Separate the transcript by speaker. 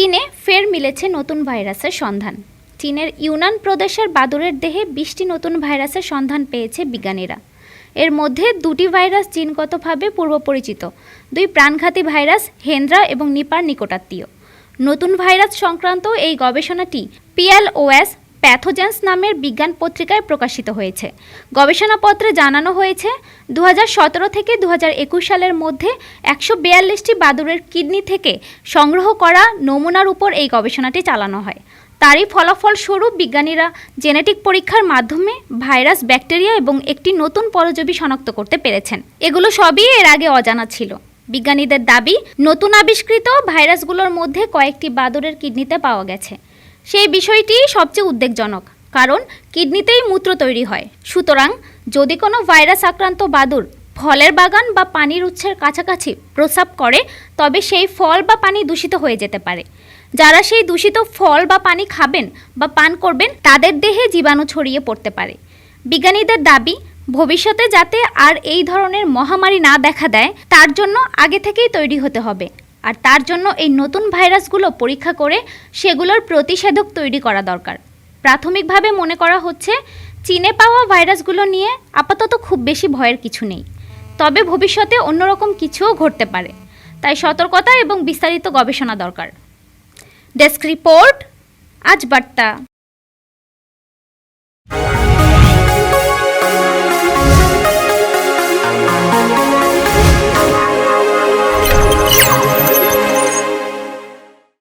Speaker 1: চীনে ফের মিলেছে নতুন ভাইরাসের সন্ধান। চীনের ইউনান প্রদেশের বাদুরের দেহে বিশটি নতুন ভাইরাসের সন্ধান পেয়েছে বিজ্ঞানীরা। এর মধ্যে দুটি ভাইরাস জিনগতভাবে পূর্বপরিচিত। দুই প্রাণঘাতী ভাইরাস হেন্দ্রা এবং নিপার নিকটাত্মীয়। নতুন ভাইরাস সংক্রান্ত এই গবেষণাটি পিএলওএস প্যাথোজেন্স নামের বিজ্ঞান পত্রিকায় প্রকাশিত হয়েছে। গবেষণাপত্রে জানানো হয়েছে, দুহাজার সতেরো থেকে দুহাজার একুশ সালের মধ্যে একশো বিয়াল্লিশটি বাদুরের কিডনি থেকে সংগ্রহ করা নমুনার উপর এই গবেষণাটি চালানো হয়। তারই ফলাফল স্বরূপ বিজ্ঞানীরা জেনেটিক পরীক্ষার মাধ্যমে ভাইরাস, ব্যাকটেরিয়া এবং একটি নতুন পরজীবী শনাক্ত করতে পেরেছেন। এগুলো সবই এর আগে অজানা ছিল। বিজ্ঞানীদের দাবি, নতুন আবিষ্কৃত ভাইরাসগুলোর মধ্যে কয়েকটি বাদুরের কিডনিতে পাওয়া গেছে। সেই বিষয়টি সবচেয়ে উদ্বেগজনক, কারণ কিডনিতেই মূত্র তৈরি হয়। সুতরাং যদি কোনো ভাইরাস আক্রান্ত বাদুর ফলের বাগান বা পানির উৎসের কাছাকাছি প্রস্রাব করে, তবে সেই ফল বা পানি দূষিত হয়ে যেতে পারে। যারা সেই দূষিত ফল বা পানি খাবেন বা পান করবেন, তাদের দেহে জীবাণু ছড়িয়ে পড়তে পারে। বিজ্ঞানীদের দাবি, ভবিষ্যতে যাতে আর এই ধরনের মহামারী না দেখা দেয়, তার জন্য আগে থেকেই তৈরি হতে হবে। আর তার জন্য এই নতুন ভাইরাসগুলো পরীক্ষা করে সেগুলোর প্রতিষেধক তৈরি করা দরকার। প্রাথমিকভাবে মনে করা হচ্ছে, চীনে পাওয়া ভাইরাসগুলো নিয়ে আপাতত খুব বেশি ভয়ের কিছু নেই। তবে ভবিষ্যতে অন্যরকম কিছুও ঘটতে পারে। তাই সতর্কতা এবং বিস্তারিত গবেষণা দরকার। ডেস্ক রিপোর্ট, আজ বার্তা।